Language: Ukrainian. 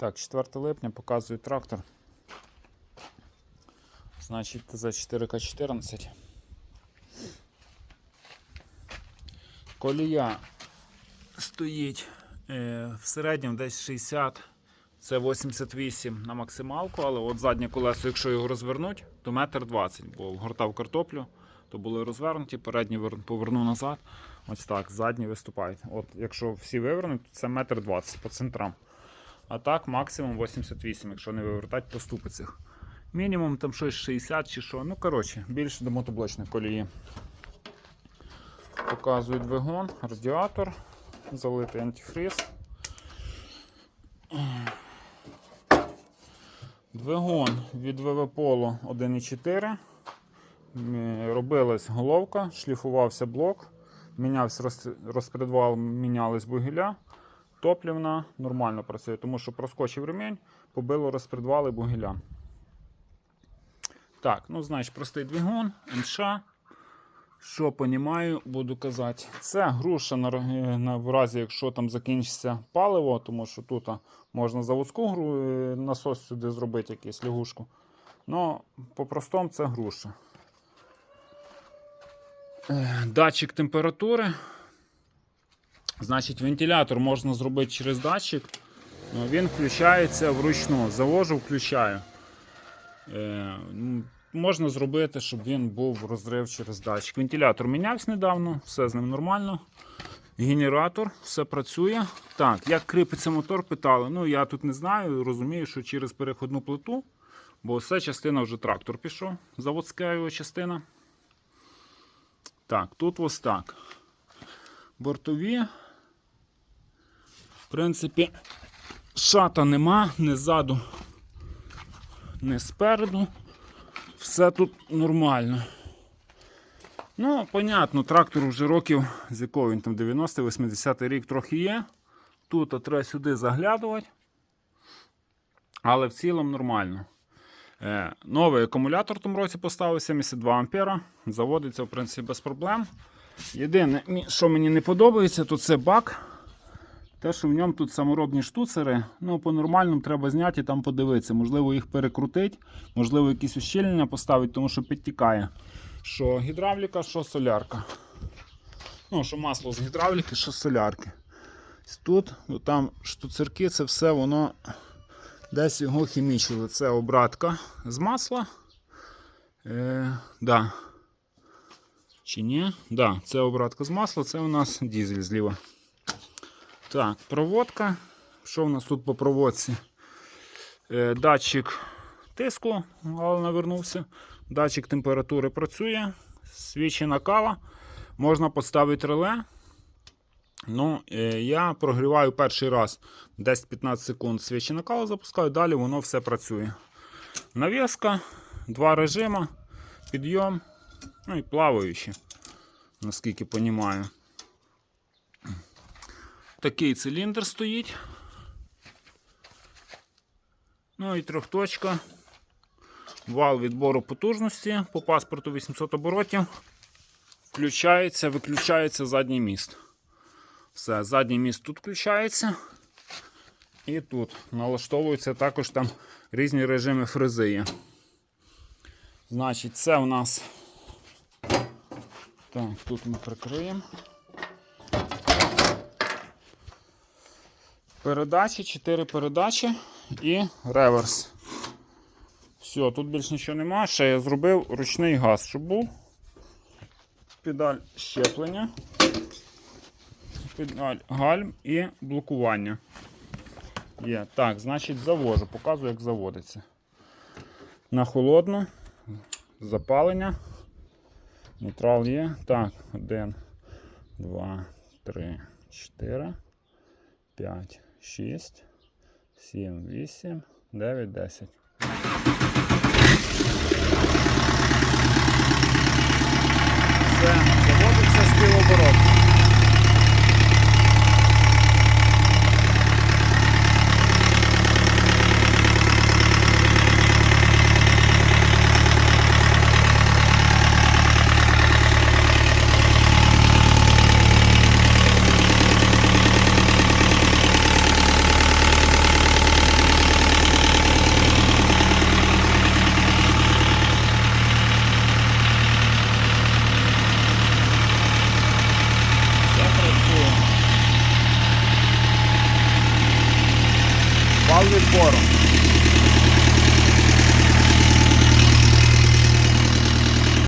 Так, 4 липня показує трактор. Значить, за 4К14. Колія стоїть е, в середньому десь 60, це 88 на максималку, але от заднє колесо, якщо його розвернуть, то метр 20, бо вгортав картоплю, то були розвернуті, передні вер- повернув назад. Ось так, задні виступають. От якщо всі вивернуть, то це метр 20 по центрам. А так максимум 88, якщо не вивертати по ступицях. Мінімум там щось 60 чи що. Ну, коротше, більше до мотоблочних колії. Показує двигун, радіатор, залитий антифриз. Двигун від ВВ Polo 1.4. Робилась головка, шліфувався блок, мінявся розпредвал, мінялись бугіля. Топлівна нормально працює, тому що проскочив ремінь, побило розпредвали бугіля. Так, ну значить, простий двигун, НШ. Що понімаю, буду казати. Це груша на, на в разі, якщо там закінчиться паливо, тому що тут можна заводську гру, е, насос сюди зробити, якусь лягушку. Ну, по-простому це груша. Е, Датчик температури. Значить, вентилятор можна зробити через датчик. Ну, Він включається вручну. Завожу, включаю. Е, можна зробити, щоб він був розрив через датчик. Вентилятор мінявся недавно, все з ним нормально. Генератор, все працює. Так, як кріпиться мотор, питали. Ну, я тут не знаю, розумію, що через переходну плиту, бо все частина вже трактор пішов, заводська його частина. Так, тут ось так. Бортові. В принципі, шата нема, не ззаду, не спереду. Все тут нормально. Ну, понятно, трактор вже років, з якого він там 90-80 рік трохи є. Тут а, треба сюди заглядувати. Але в цілому нормально. Е, новий акумулятор в тому році поставив 72 ампера. Заводиться, в принципі, без проблем. Єдине, що мені не подобається, то це бак. Те, що в ньому тут саморобні штуцери, ну по-нормальному треба зняти і там подивитися. Можливо, їх перекрутити, можливо, якісь ущільнення поставити, тому що підтікає. Що гідравліка, що солярка. Ну, що масло з гідравліки, що з солярки. Тут, там штуцерки, це все воно десь його хімічили. Це обратка з масла. Е, да. Чи ні? Да, це обратка з масла, це у нас дізель зліва. Так, проводка. Що в нас тут по проводці? Е, датчик тиску, але навернувся. Датчик температури працює. Свічі накала. Можна поставити реле. Ну, е, я прогріваю перший раз 10-15 секунд свічі накала запускаю, далі воно все працює. Навіска, два режима, підйом, ну і плаваючі, наскільки розумію. Такий циліндр стоїть. Ну і трьохточка. Вал відбору потужності по паспорту 800 оборотів. Включається, виключається задній міст. Все, задній міст тут включається. І тут налаштовуються також там різні режими фрези є. Значить, це у нас. Так, тут ми прикриємо. Передачі, 4 передачі і реверс. Все, тут більше нічого немає. Ще я зробив ручний газ, щоб був. Педаль щеплення, педаль гальм і блокування. Є. Так, значить завожу, показую, як заводиться. На холодну, запалення. Нейтрал є. Так, 1, 2, 3, 4, 5, 6, 7, 8, 9, 10. Все, заводиться з півобороту. in this bottle.